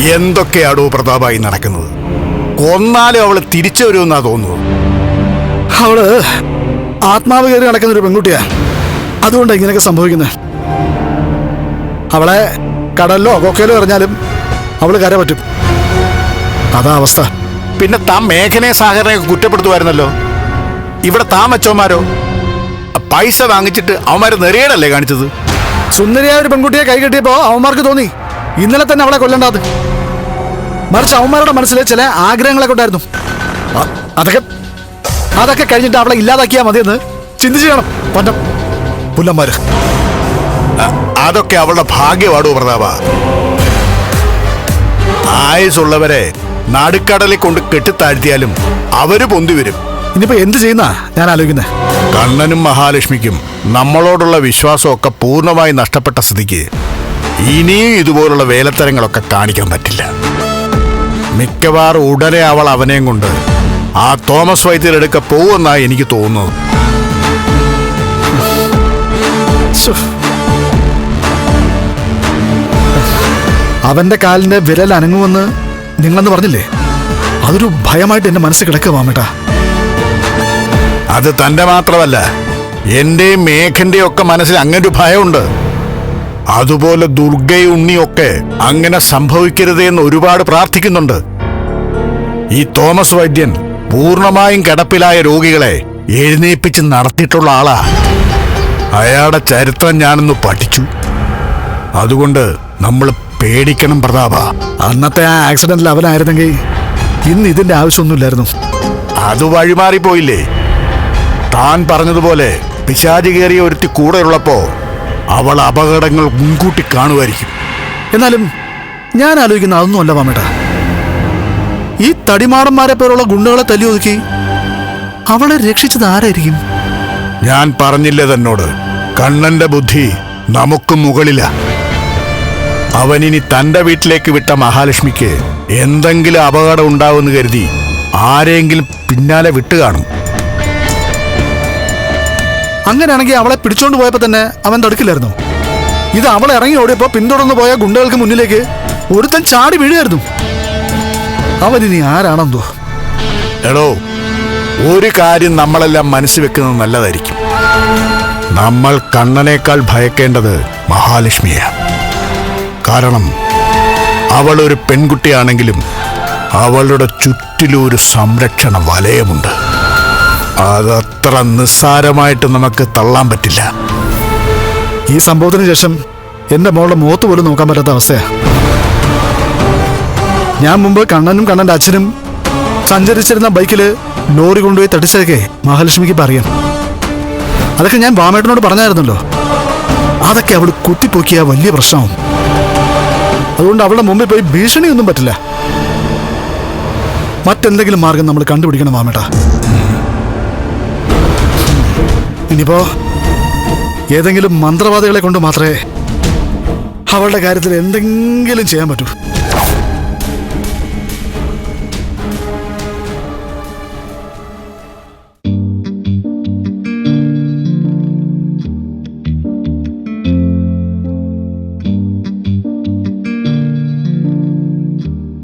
എന്തൊക്കെയാടോ പ്രതാപായി നടക്കുന്നത്? കൊന്നാലും അവൾ തിരിച്ചു വരുമെന്നാ തോന്നുന്നത്. അവൾ ആത്മാവ് കയറി നടക്കുന്ന ഒരു പെൺകുട്ടിയാ. അതുകൊണ്ടാണ് ഇങ്ങനെയൊക്കെ സംഭവിക്കുന്നത് അവളെ കടലിലോ കൊക്കയിലോ എറിഞ്ഞാലും അവൾ കര പറ്റും. അതാ അവസ്ഥ. പിന്നെ താൻ മേഘനെ സാഗരനെ കുറ്റപ്പെടുത്തുമായിരുന്നല്ലോ. ഇവിടെ താൻ വെച്ചോമാരോ പൈസ വാങ്ങിച്ചിട്ട് അവന്മാര് നെറിയടല്ലേ കാണിച്ചത്? സുന്ദരിയായ ഒരു പെൺകുട്ടിയെ കൈ കെട്ടിയപ്പോ അവന്മാർക്ക് തോന്നി. ഇന്നലെ തന്നെ അവളെ കൊല്ലണ്ടാത് മറിച്ച് അവന്മാരുടെ മനസ്സിൽ ചില ആഗ്രഹങ്ങളൊക്കെ ഉണ്ടായിരുന്നു. അതൊക്കെ അതൊക്കെ കഴിഞ്ഞിട്ട് അവളെ ഇല്ലാതാക്കിയാൽ മതിയെന്ന് ചിന്തിച്ചു വേണം പണ്ടം പുല്ലന്മാര്. അതൊക്കെ അവളുടെ ഭാഗ്യമാടോ പ്രതാപ. ആയുസുള്ളവരെ നടുക്കടലിൽ കൊണ്ട് കെട്ടിത്താഴ്ത്തിയാലും അവർ പൊന്തി വരും. ഇനിയിപ്പോ എന്ത് ചെയ്യുന്ന ഞാൻ ആലോചിക്കുന്നത് കണ്ണനും മഹാലക്ഷ്മിക്കും നമ്മളോടുള്ള വിശ്വാസമൊക്കെ പൂർണമായി നഷ്ടപ്പെട്ട സ്ഥിതിക്ക് ഇനിയും ഇതുപോലുള്ള വേലത്തരങ്ങളൊക്കെ കാണിക്കാൻ പറ്റില്ല. മിക്കവാറും ഉടനെ അവൾ അവനെയും കൊണ്ട് ആ തോമസ് വൈദ്യരെടുക്ക പോവെന്നാണ് എനിക്ക് തോന്നുന്നത്. അവന്റെ കാലിന്റെ വിരൽ അനങ്ങുമെന്ന് നിങ്ങളെന്ന് പറഞ്ഞില്ലേ? അതൊരു ഭയമായിട്ട് എന്റെ മനസ്സിൽ കിടക്കുക മാമേട്ടാ. അത് തന്റെ മാത്രമല്ല എന്റെയും മേഘന്റെയും ഒക്കെ മനസ്സിൽ അങ്ങനൊരു ഭയമുണ്ട്. അതുപോലെ ദുർഗയും ഉണ്ണിയൊക്കെ അങ്ങനെ സംഭവിക്കരുത് എന്ന് ഒരുപാട് പ്രാർത്ഥിക്കുന്നുണ്ട്. ഈ തോമസ് വൈദ്യൻ പൂർണമായും കിടപ്പിലായ രോഗികളെ എഴുന്നേപ്പിച്ച് നടത്തിയിട്ടുള്ള ആളാ. അയാളുടെ ചരിത്രം ഞാനൊന്ന് പഠിച്ചു. അതുകൊണ്ട് നമ്മൾ പേടിക്കണം പ്രതാപ. അന്നത്തെ ആ ആക്സിഡന്റിൽ അവനായിരുന്നെങ്കിൽ ഇന്ന് ഇതിന്റെ ആവശ്യമൊന്നുമില്ലായിരുന്നു. അത് വഴിമാറിപ്പോയില്ലേ? താൻ പറഞ്ഞതുപോലെ പിശാചി കയറിയ ഒരുത്തി കൂടെ ഉള്ളപ്പോ അവൾ അപകടങ്ങൾ മുൻകൂട്ടി കാണുമായിരിക്കും. എന്നാലും ഞാൻ ആലോചിക്കുന്ന അതൊന്നും അല്ല മാമേട്ടാ. ഈ തടിമാടന്മാരെ പേരുള്ള ഗുണ്ടകളെ തല്ലി ഒതുക്കി അവളെ രക്ഷിച്ചത് ആരായിരിക്കും? ഞാൻ പറഞ്ഞില്ലേ തന്നോട് കണ്ണന്റെ ബുദ്ധി നമുക്ക് മുകളില. അവനിനി തന്റെ വീട്ടിലേക്ക് വിട്ട മഹാലക്ഷ്മിക്ക് എന്തെങ്കിലും അപകടം ഉണ്ടാവുമെന്ന് കരുതി ആരെങ്കിലും പിന്നാലെ വിട്ടു കാണും അങ്ങനെയാണെങ്കിൽ അവളെ പിടിച്ചോണ്ട് പോയപ്പോ തന്നെ അവൻ തടുക്കില്ലായിരുന്നു? ഇത് അവൾ ഇറങ്ങി ഓടിയപ്പോ പിന്തുടർന്ന് പോയ ഗുണ്ടകൾക്ക് മുന്നിലേക്ക് ഒരുത്തൻ ചാടി വീഴുമായിരുന്നു അവൻ ഇനി ആരാണെന്തോ? എടോ ഒരു കാര്യം നമ്മളെല്ലാം മനസ്സിൽ വെക്കുന്നത് നല്ലതായിരിക്കും. നമ്മൾ കണ്ണനേക്കാൾ ഭയക്കേണ്ടത് മഹാലക്ഷ്മിയാണ് കാരണം അവൾ ഒരു പെൺകുട്ടിയാണെങ്കിലും അവളുടെ ചുറ്റിലൊരു സംരക്ഷണ വലയമുണ്ട്. അതത്ര നിസ്സാരമായിട്ട് നമുക്ക് തള്ളാൻ പറ്റില്ല. ഈ സംഭവത്തിന് ശേഷം എന്റെ മോളുടെ മുഖത്ത് പോലും നോക്കാൻ പറ്റാത്ത അവസ്ഥയാണ് ഞാൻ മുമ്പ് കണ്ണനും കണ്ണന്റെ അച്ഛനും സഞ്ചരിച്ചിരുന്ന ബൈക്കിൽ ലോറി കൊണ്ടുപോയി തടിച്ചതൊക്കെ മഹാലക്ഷ്മിക്ക് പറയാം. അതൊക്കെ ഞാൻ വാമേട്ടനോട് പറഞ്ഞായിരുന്നല്ലോ. അതൊക്കെ അവൾ കുത്തിപ്പൊക്കിയ വലിയ പ്രശ്നമാവും. അതുകൊണ്ട് അവളുടെ മുമ്പിൽ പോയി ഭീഷണിയൊന്നും പറ്റില്ല. മറ്റെന്തെങ്കിലും മാർഗം നമ്മൾ കണ്ടുപിടിക്കണം വാമേട്ട. ഇനിയിപ്പോ ഏതെങ്കിലും മന്ത്രവാദികളെ കൊണ്ട് മാത്രമേ അവളുടെ കാര്യത്തിൽ എന്തെങ്കിലും ചെയ്യാൻ പറ്റൂ.